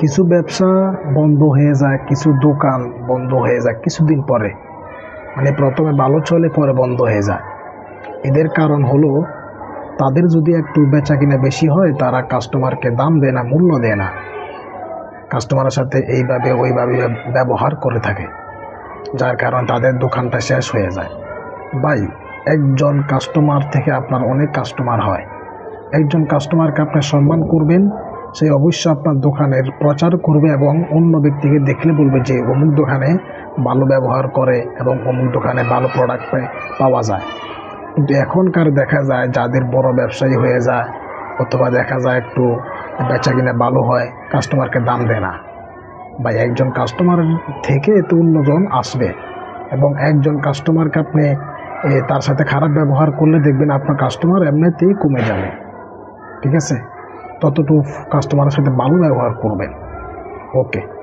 কিছু ব্যবসা বন্ধ হয়ে যায়, কিছু দোকান বন্ধ হয়ে যায় কিছুদিন পরে। মানে প্রথমে ভালো চলে, পরে বন্ধ হয়ে যায়। এদের কারণ হলো, তাদের যদি একটু বেচা কিনা বেশি হয়, তারা কাস্টমারকে দাম দেয় না, মূল্য দেয় না। কাস্টমারের সাথে এইভাবে, ওইভাবে ব্যবহার করে থাকে, যার কারণে তাদের দোকানটা শেষ হয়ে যায়। ভাই, একজন কাস্টমার থেকে আপনার অনেক কাস্টমার হয়। একজন কাস্টমারকে আপনি সম্মান করবেন সে অবশ্যই আপনার দোকানের প্রচার করবে এবং অন্য ব্যক্তিকে দেখলে বলবে যে অমুক দোকানে ভালো ব্যবহার করে এবং অমুক দোকানে ভালো প্রোডাক্ট পাওয়া যায়। কিন্তু এখনকার দেখা যায় যাদের বড় ব্যবসায়ী হয়ে যায় অথবা দেখা যায় একটু বেচা কিনা ভালো হয় কাস্টমারকে দাম দেয় না। বা একজন কাস্টমার থেকে তো অন্যজন আসবে এবং একজন কাস্টমারকে আপনি তার সাথে খারাপ ব্যবহার করলে দেখবেন আপনার কাস্টমার এমনিতেই কমে যাবে। ঠিক আছে? ততটুকু কাস্টমারের সাথে ভালো ব্যবহার করবেন। ওকে